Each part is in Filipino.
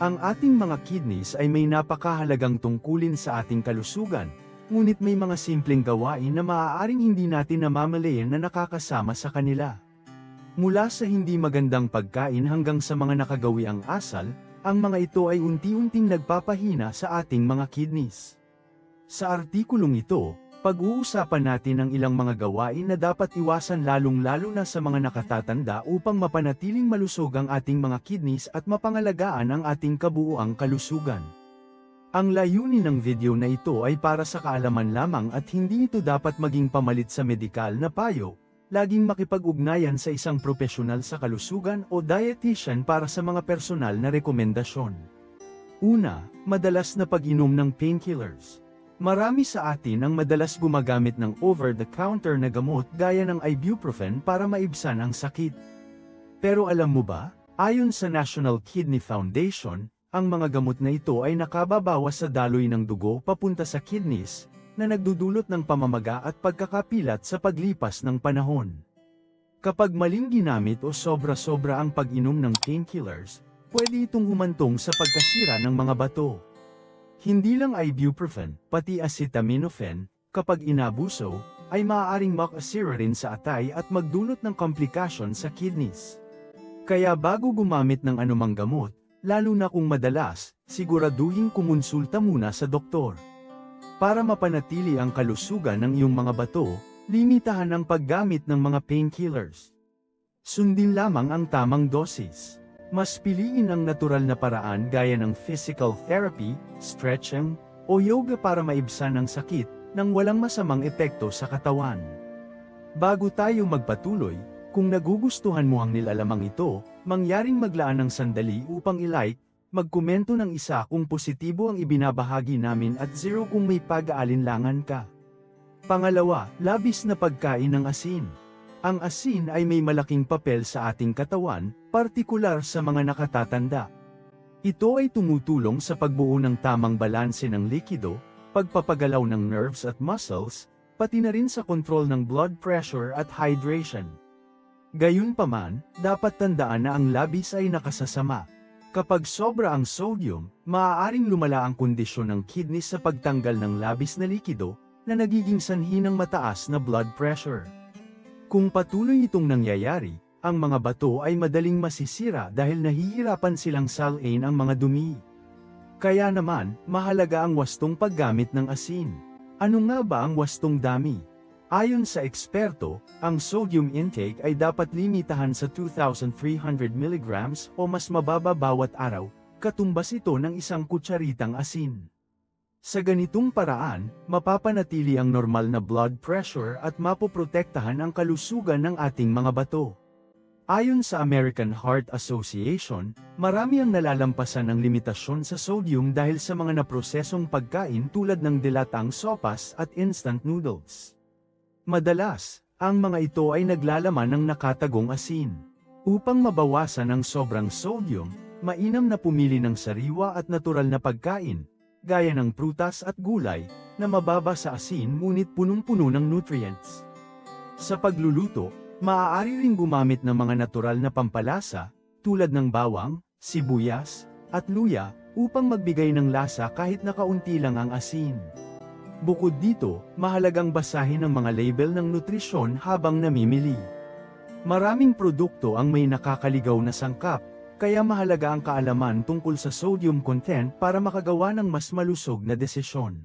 Ang ating mga kidneys ay may napakahalagang tungkulin sa ating kalusugan, ngunit may mga simpleng gawain na maaaring hindi natin namamalayan na nakakasama sa kanila. Mula sa hindi magandang pagkain hanggang sa mga nakagawiang asal, ang mga ito ay unti-unting nagpapahina sa ating mga kidneys. Sa artikulong ito, pag-uusapan natin ang ilang mga gawain na dapat iwasan lalong-lalo na sa mga nakatatanda upang mapanatiling malusog ang ating mga kidneys at mapangalagaan ang ating kabuuang kalusugan. Ang layunin ng video na ito ay para sa kaalaman lamang at hindi ito dapat maging pamalit sa medikal na payo, laging makipag-ugnayan sa isang profesional sa kalusugan o dietitian para sa mga personal na rekomendasyon. Una, madalas na pag-inom ng painkillers. Marami sa atin ang madalas gumagamit ng over-the-counter na gamot gaya ng ibuprofen para maibsan ang sakit. Pero alam mo ba, ayon sa National Kidney Foundation, ang mga gamot na ito ay nakababawas sa daloy ng dugo papunta sa kidneys, na nagdudulot ng pamamaga at pagkakapilat sa paglipas ng panahon. Kapag maling ginamit o sobra-sobra ang pag-inom ng painkillers, pwede itong humantong sa pagkasira ng mga bato. Hindi lang ibuprofen, pati acetaminophen, kapag inabuso, ay maaaring makasira rin sa atay at magdulot ng komplikasyon sa kidneys. Kaya bago gumamit ng anumang gamot, lalo na kung madalas, siguraduhin kumonsulta muna sa doktor. Para mapanatili ang kalusugan ng iyong mga bato, limitahan ang paggamit ng mga painkillers. Sundin lamang ang tamang dosis. Mas piliin ang natural na paraan gaya ng physical therapy, stretching, o yoga para maibsan ang sakit, nang walang masamang epekto sa katawan. Bago tayo magpatuloy, kung nagugustuhan mo ang nilalamang ito, mangyaring maglaan ng sandali upang ilike, magkomento ng isa kung positibo ang ibinabahagi namin at zero kung may pag-aalinlangan ka. Pangalawa, labis na pagkain ng asin. Ang asin ay may malaking papel sa ating katawan, partikular sa mga nakatatanda. Ito ay tumutulong sa pagbuo ng tamang balanse ng likido, pagpapagalaw ng nerves at muscles, pati na rin sa kontrol ng blood pressure at hydration. Gayunpaman, dapat tandaan na ang labis ay nakasasama. Kapag sobra ang sodium, maaaring lumala ang kondisyon ng kidney sa pagtanggal ng labis na likido, na nagiging sanhi ng mataas na blood pressure. Kung patuloy itong nangyayari, ang mga bato ay madaling masisira dahil nahihirapan silang salain ang mga dumi. Kaya naman, mahalaga ang wastong paggamit ng asin. Ano nga ba ang wastong dami? Ayon sa eksperto, ang sodium intake ay dapat limitahan sa 2,300 mg o mas mababa bawat araw, katumbas ito ng isang kutsaritang asin. Sa ganitong paraan, mapapanatili ang normal na blood pressure at mapoprotektahan ang kalusugan ng ating mga bato. Ayon sa American Heart Association, marami ang nalalampasan ng limitasyon sa sodium dahil sa mga naprosesong pagkain tulad ng dilatang sopas at instant noodles. Madalas, ang mga ito ay naglalaman ng nakatagong asin. Upang mabawasan ang sobrang sodium, mainam na pumili ng sariwa at natural na pagkain, gaya ng prutas at gulay, na mababa sa asin ngunit punong-puno ng nutrients. Sa pagluluto, maaari ring gumamit ng mga natural na pampalasa, tulad ng bawang, sibuyas, at luya, upang magbigay ng lasa kahit na kaunti lang ang asin. Bukod dito, mahalagang basahin ang mga label ng nutrisyon habang namimili. Maraming produkto ang may nakakaligaw na sangkap, kaya mahalaga ang kaalaman tungkol sa sodium content para makagawa ng mas malusog na desisyon.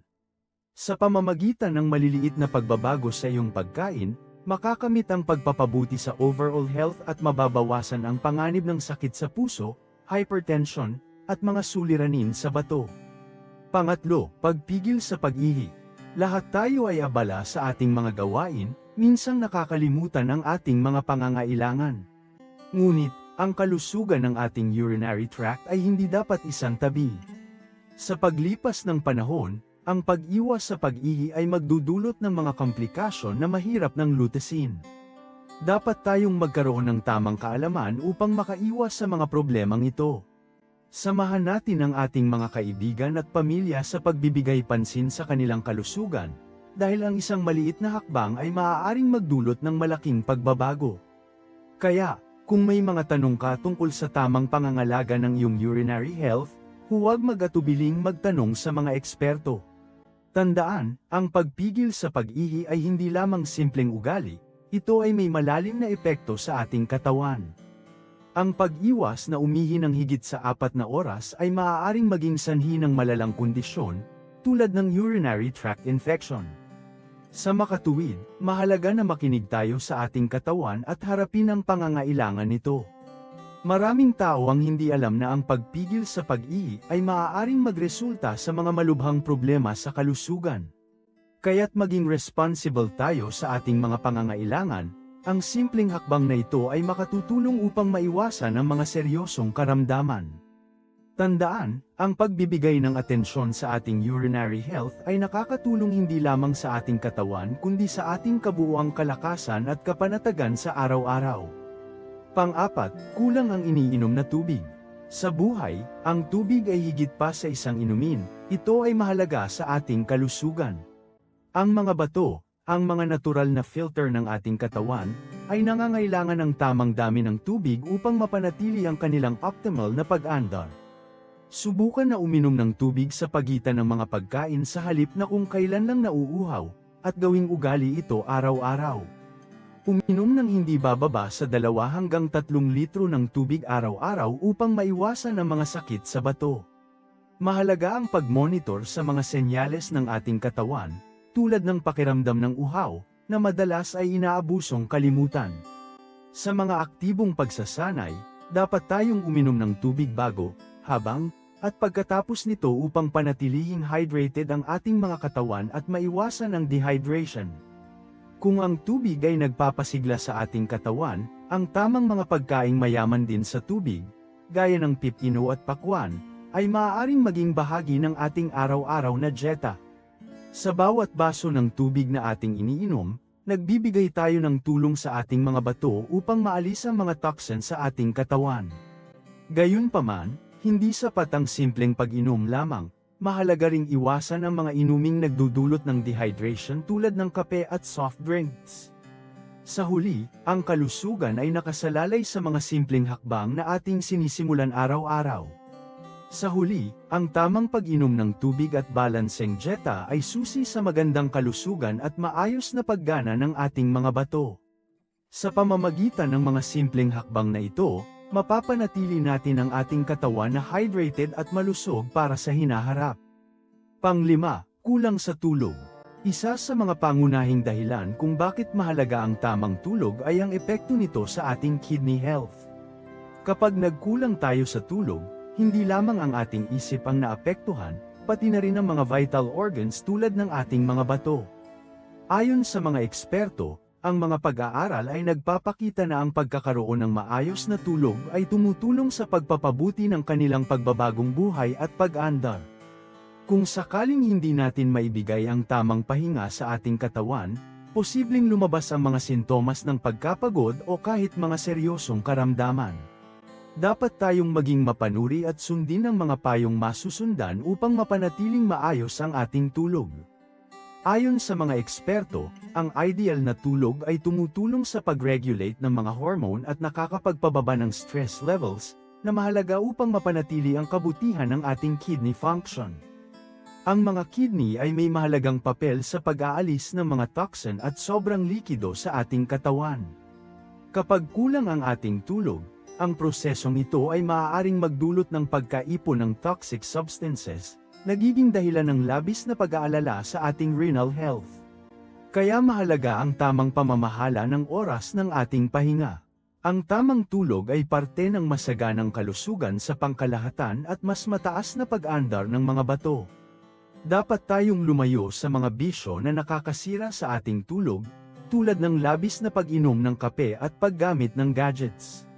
Sa pamamagitan ng maliliit na pagbabago sa iyong pagkain, makakamit ang pagpapabuti sa overall health at mababawasan ang panganib ng sakit sa puso, hypertension, at mga suliranin sa bato. Pangatlo, pagpigil sa pag-ihi. Lahat tayo ay abala sa ating mga gawain, minsang nakakalimutan ang ating mga pangangailangan. Ngunit, ang kalusugan ng ating urinary tract ay hindi dapat isang tabi. Sa paglipas ng panahon, ang pag-iwas sa pag-ihi ay magdudulot ng mga komplikasyon na mahirap ng lutesin. Dapat tayong magkaroon ng tamang kaalaman upang makaiwas sa mga problemang ito. Samahan natin ang ating mga kaibigan at pamilya sa pagbibigay pansin sa kanilang kalusugan, dahil ang isang maliit na hakbang ay maaaring magdulot ng malaking pagbabago. Kaya, kung may mga tanong ka tungkol sa tamang pangangalaga ng iyong urinary health, huwag mag-atubiling magtanong sa mga eksperto. Tandaan, ang pagpigil sa pag-ihi ay hindi lamang simpleng ugali, ito ay may malalim na epekto sa ating katawan. Ang pag-iwas na umihi ng higit sa apat na oras ay maaaring maging sanhi ng malalang kondisyon, tulad ng urinary tract infection. Sa makatuwid, mahalaga na makinig tayo sa ating katawan at harapin ang pangangailangan nito. Maraming tao ang hindi alam na ang pagpigil sa pag-ihi ay maaaring magresulta sa mga malubhang problema sa kalusugan. Kaya't maging responsible tayo sa ating mga pangangailangan, ang simpleng hakbang na ito ay makatutulong upang maiwasan ang mga seryosong karamdaman. Tandaan, ang pagbibigay ng atensyon sa ating urinary health ay nakakatulong hindi lamang sa ating katawan kundi sa ating kabuuang kalakasan at kapanatagan sa araw-araw. Pang-apat, kulang ang iniinom na tubig. Sa buhay, ang tubig ay higit pa sa isang inumin, ito ay mahalaga sa ating kalusugan. Ang mga bato, ang mga natural na filter ng ating katawan, ay nangangailangan ng tamang dami ng tubig upang mapanatili ang kanilang optimal na pag-andar. Subukan na uminom ng tubig sa pagitan ng mga pagkain sa halip na kung kailan lang nauuhaw, at gawing ugali ito araw-araw. Uminom ng hindi bababa sa dalawa hanggang tatlong litro ng tubig araw-araw upang maiwasan ang mga sakit sa bato. Mahalaga ang pag-monitor sa mga senyales ng ating katawan, tulad ng pakiramdam ng uhaw, na madalas ay inaabusong kalimutan. Sa mga aktibong pagsasanay, dapat tayong uminom ng tubig bago, habang, at pagkatapos nito upang panatilihing hydrated ang ating mga katawan at maiwasan ang dehydration. Kung ang tubig ay nagpapasigla sa ating katawan, ang tamang mga pagkaing mayaman din sa tubig, gaya ng pipino at pakwan, ay maaaring maging bahagi ng ating araw-araw na dieta. Sa bawat baso ng tubig na ating iniinom, nagbibigay tayo ng tulong sa ating mga bato upang maalis ang mga toxin sa ating katawan. Gayunpaman, hindi sapat ang simpleng pag-inom lamang, mahalaga ring iwasan ang mga inuming nagdudulot ng dehydration tulad ng kape at soft drinks. Sa huli, ang kalusugan ay nakasalalay sa mga simpleng hakbang na ating sinisimulan araw-araw. Sa huli, ang tamang pag-inom ng tubig at balanseng dieta ay susi sa magandang kalusugan at maayos na paggana ng ating mga bato. Sa pamamagitan ng mga simpleng hakbang na ito, mapapanatili natin ang ating katawan na hydrated at malusog para sa hinaharap. Panglima, kulang sa tulog. Isa sa mga pangunahing dahilan kung bakit mahalaga ang tamang tulog ay ang epekto nito sa ating kidney health. Kapag nagkulang tayo sa tulog, hindi lamang ang ating isip ang naapektuhan, pati na rin ang mga vital organs tulad ng ating mga bato. Ayon sa mga eksperto, ang mga pag-aaral ay nagpapakita na ang pagkakaroon ng maayos na tulog ay tumutulong sa pagpapabuti ng kanilang pagbabagong buhay at pag-andar. Kung sakaling hindi natin maibigay ang tamang pahinga sa ating katawan, posibleng lumabas ang mga sintomas ng pagkapagod o kahit mga seryosong karamdaman. Dapat tayong maging mapanuri at sundin ang mga payong masusundan upang mapanatiling maayos ang ating tulog. Ayon sa mga eksperto, ang ideal na tulog ay tumutulong sa pag-regulate ng mga hormone at nakakapagpababa ng stress levels, na mahalaga upang mapanatili ang kabutihan ng ating kidney function. Ang mga kidney ay may mahalagang papel sa pag-aalis ng mga toxin at sobrang likido sa ating katawan. Kapag kulang ang ating tulog, ang prosesong ito ay maaaring magdulot ng pagkaipon ng toxic substances, nagiging dahilan ng labis na pag-aalala sa ating renal health. Kaya mahalaga ang tamang pamamahala ng oras ng ating pahinga. Ang tamang tulog ay parte ng masaganang kalusugan sa pangkalahatan at mas mataas na pag-andar ng mga bato. Dapat tayong lumayo sa mga bisyo na nakakasira sa ating tulog, tulad ng labis na pag-inom ng kape at paggamit ng gadgets.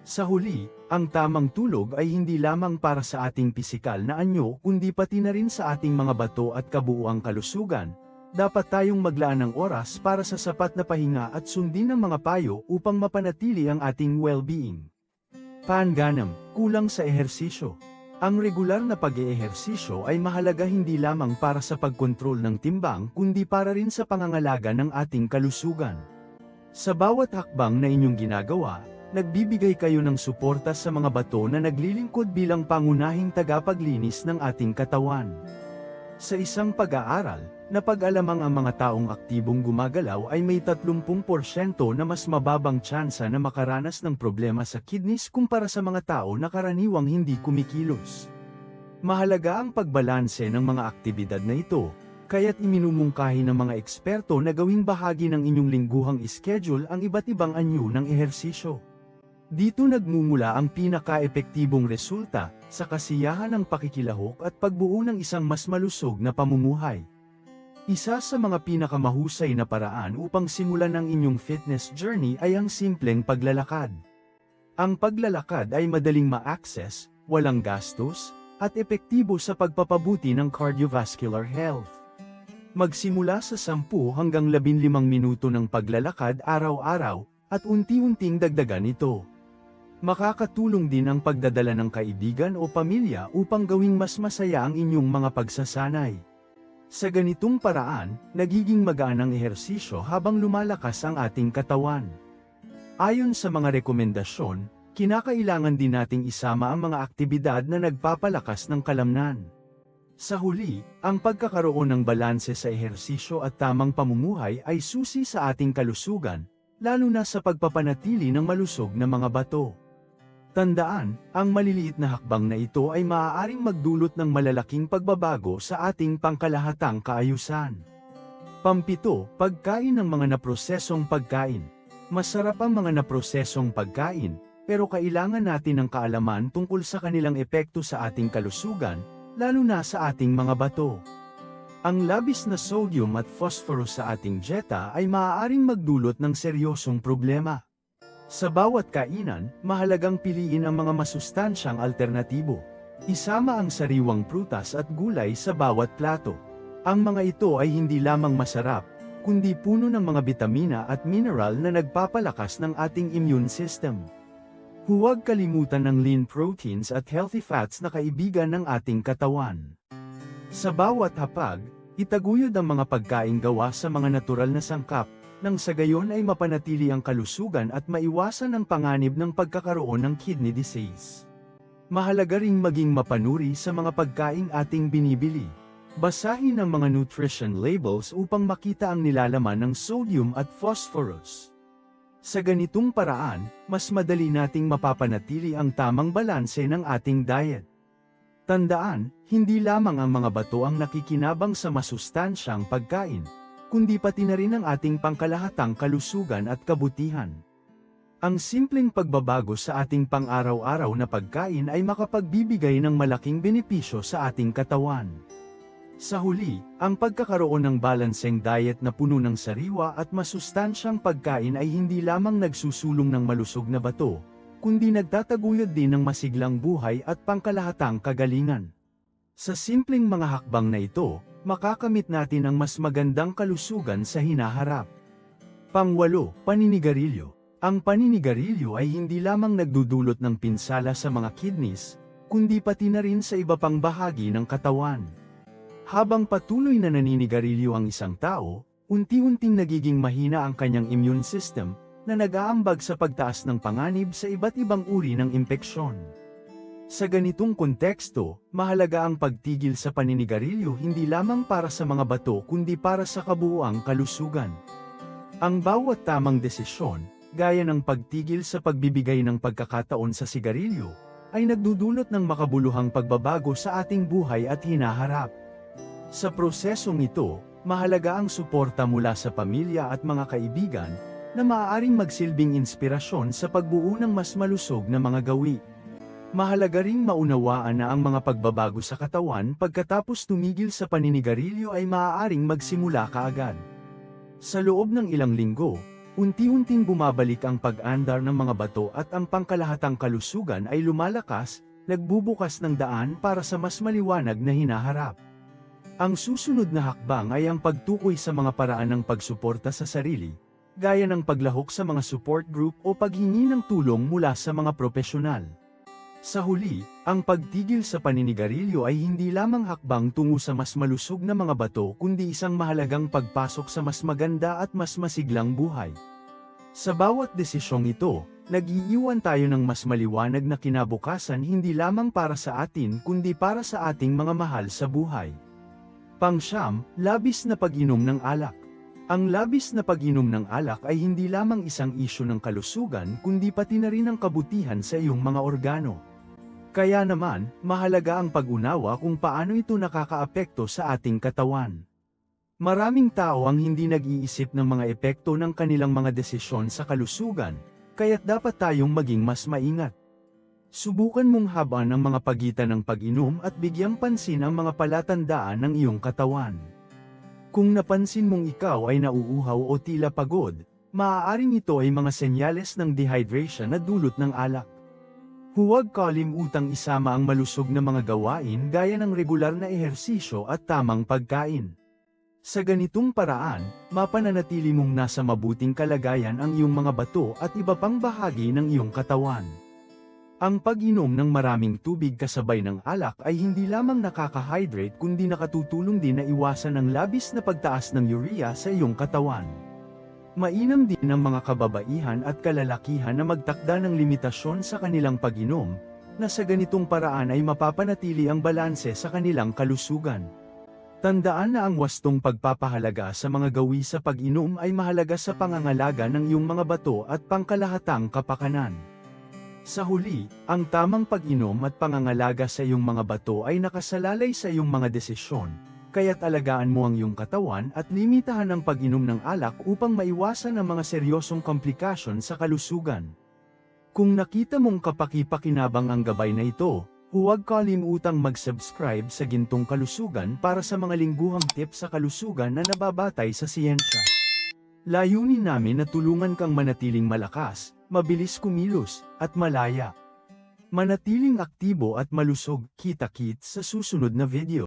Sa huli, ang tamang tulog ay hindi lamang para sa ating pisikal na anyo kundi pati na rin sa ating mga bato at kabuuang kalusugan. Dapat tayong maglaan ng oras para sa sapat na pahinga at sundin ang mga payo upang mapanatili ang ating well-being. Panganam, kulang sa ehersisyo. Ang regular na pag-eehersisyo ay mahalaga hindi lamang para sa pagkontrol ng timbang kundi para rin sa pangangalaga ng ating kalusugan. Sa bawat hakbang na inyong ginagawa, nagbibigay kayo ng suporta sa mga bato na naglilingkod bilang pangunahing tagapaglinis ng ating katawan. Sa isang pag-aaral, napag-alamang ang mga taong aktibong gumagalaw ay may 30% na mas mababang tsansa na makaranas ng problema sa kidneys kumpara sa mga tao na karaniwang hindi kumikilos. Mahalaga ang pagbalanse ng mga aktibidad na ito, kaya't iminumungkahi ng mga eksperto na gawing bahagi ng inyong lingguhang schedule ang iba't ibang anyo ng ehersisyo. Dito nagmumula ang pinaka-epektibong resulta sa kasiyahan ng pakikilahok at pagbuo ng isang mas malusog na pamumuhay. Isa sa mga pinakamahusay na paraan upang simulan ang inyong fitness journey ay ang simpleng paglalakad. Ang paglalakad ay madaling ma-access, walang gastos, at epektibo sa pagpapabuti ng cardiovascular health. Magsimula sa 10 hanggang 15 minuto ng paglalakad araw-araw, at unti-unting dagdagan ito. Makakatulong din ang pagdadala ng kaibigan o pamilya upang gawing mas masaya ang inyong mga pagsasanay. Sa ganitong paraan, nagiging magaan ang ehersisyo habang lumalakas ang ating katawan. Ayon sa mga rekomendasyon, kinakailangan din nating isama ang mga aktibidad na nagpapalakas ng kalamnan. Sa huli, ang pagkakaroon ng balanse sa ehersisyo at tamang pamumuhay ay susi sa ating kalusugan, lalo na sa pagpapanatili ng malusog na mga bato. Tandaan, ang maliliit na hakbang na ito ay maaaring magdulot ng malalaking pagbabago sa ating pangkalahatang kaayusan. Pampito, pagkain ng mga naprosesong pagkain. Masarap ang mga naprosesong pagkain, pero kailangan natin ng kaalaman tungkol sa kanilang epekto sa ating kalusugan, lalo na sa ating mga bato. Ang labis na sodium at phosphorus sa ating dieta ay maaaring magdulot ng seryosong problema. Sa bawat kainan, mahalagang piliin ang mga masustansyang alternatibo. Isama ang sariwang prutas at gulay sa bawat plato. Ang mga ito ay hindi lamang masarap, kundi puno ng mga bitamina at mineral na nagpapalakas ng ating immune system. Huwag kalimutan ang lean proteins at healthy fats na kaibigan ng ating katawan. Sa bawat hapag, itaguyod ang mga pagkain gawa sa mga natural na sangkap, nang sa gayon ay mapanatili ang kalusugan at maiwasan ang panganib ng pagkakaroon ng kidney disease. Mahalaga ring maging mapanuri sa mga pagkaing ating binibili. Basahin ang mga nutrition labels upang makita ang nilalaman ng sodium at phosphorus. Sa ganitong paraan, mas madali nating mapapanatili ang tamang balanse ng ating diet. Tandaan, hindi lamang ang mga bato ang nakikinabang sa masustansyang pagkain, kundi pati na rin ang ating pangkalahatang kalusugan at kabutihan. Ang simpleng pagbabago sa ating pang-araw-araw na pagkain ay makapagbibigay ng malaking benepisyo sa ating katawan. Sa huli, ang pagkakaroon ng balanseng diet na puno ng sariwa at masustansyang pagkain ay hindi lamang nagsusulong ng malusog na bato, kundi nagtataguyod din ng masiglang buhay at pangkalahatang kagalingan. Sa simpleng mga hakbang na ito, makakamit natin ang mas magandang kalusugan sa hinaharap. Pangwalo, paninigarilyo. Ang paninigarilyo ay hindi lamang nagdudulot ng pinsala sa mga kidneys, kundi pati na rin sa iba pang bahagi ng katawan. Habang patuloy na naninigarilyo ang isang tao, unti-unting nagiging mahina ang kanyang immune system, na nag-aambag sa pagtaas ng panganib sa iba't ibang uri ng impeksyon. Sa ganitong konteksto, mahalaga ang pagtigil sa paninigarilyo hindi lamang para sa mga bato kundi para sa kabuuang kalusugan. Ang bawat tamang desisyon, gaya ng pagtigil sa pagbibigay ng pagkakataon sa sigarilyo, ay nagdudulot ng makabuluhang pagbabago sa ating buhay at hinaharap. Sa prosesong ito, mahalaga ang suporta mula sa pamilya at mga kaibigan, na maaaring magsilbing inspirasyon sa pagbuo ng mas malusog na mga gawi. Mahalaga ring maunawaan na ang mga pagbabago sa katawan pagkatapos tumigil sa paninigarilyo ay maaaring magsimula kaagad. Sa loob ng ilang linggo, unti-unting bumabalik ang pag-andar ng mga bato at ang pangkalahatang kalusugan ay lumalakas, nagbubukas ng daan para sa mas maliwanag na hinaharap. Ang susunod na hakbang ay ang pagtukoy sa mga paraan ng pagsuporta sa sarili, gaya ng paglahok sa mga support group o paghingi ng tulong mula sa mga profesional. Sa huli, ang pagtigil sa paninigarilyo ay hindi lamang hakbang tungo sa mas malusog na mga bato kundi isang mahalagang pagpasok sa mas maganda at mas masiglang buhay. Sa bawat desisyong ito, nag-iiwan tayo ng mas maliwanag na kinabukasan hindi lamang para sa atin kundi para sa ating mga mahal sa buhay. Pangsyam, labis na pag-inom ng alak. Ang labis na pag-inom ng alak ay hindi lamang isang isyu ng kalusugan kundi pati na rin ang kabutihan sa iyong mga organo. Kaya naman, mahalaga ang pag-unawa kung paano ito nakakaapekto sa ating katawan. Maraming tao ang hindi nag-iisip ng mga epekto ng kanilang mga desisyon sa kalusugan, kaya't dapat tayong maging mas maingat. Subukan mong habaan ang mga pagitan ng pag-inom at bigyang pansin ang mga palatandaan ng iyong katawan. Kung napansin mong ikaw ay nauuhaw o tila pagod, maaaring ito ay mga senyales ng dehydration na dulot ng alak. Huwag kalimutang isama ang malusog na mga gawain gaya ng regular na ehersisyo at tamang pagkain. Sa ganitong paraan, mapananatili mong nasa mabuting kalagayan ang iyong mga bato at iba pang bahagi ng iyong katawan. Ang pag-inom ng maraming tubig kasabay ng alak ay hindi lamang nakaka-hydrate kundi nakatutulong din na iwasan ang labis na pagtaas ng urea sa iyong katawan. Mainam din ng mga kababaihan at kalalakihan na magtakda ng limitasyon sa kanilang pag-inom, na sa ganitong paraan ay mapapanatili ang balanse sa kanilang kalusugan. Tandaan na ang wastong pagpapahalaga sa mga gawi sa pag-inom ay mahalaga sa pangangalaga ng iyong mga bato at pangkalahatang kapakanan. Sa huli, ang tamang pag-inom at pangangalaga sa iyong mga bato ay nakasalalay sa iyong mga desisyon, kaya't alagaan mo ang iyong katawan at limitahan ang pag-inom ng alak upang maiwasan ang mga seryosong komplikasyon sa kalusugan. Kung nakita mong kapaki-pakinabang ang gabay na ito, huwag kalimutang mag-subscribe sa Gintong Kalusugan para sa mga lingguhang tips sa kalusugan na nababatay sa siyensya. Layunin namin na tulungan kang manatiling malakas, mabilis kumilos, at malaya. Manatiling aktibo at malusog, kita-kit sa susunod na video.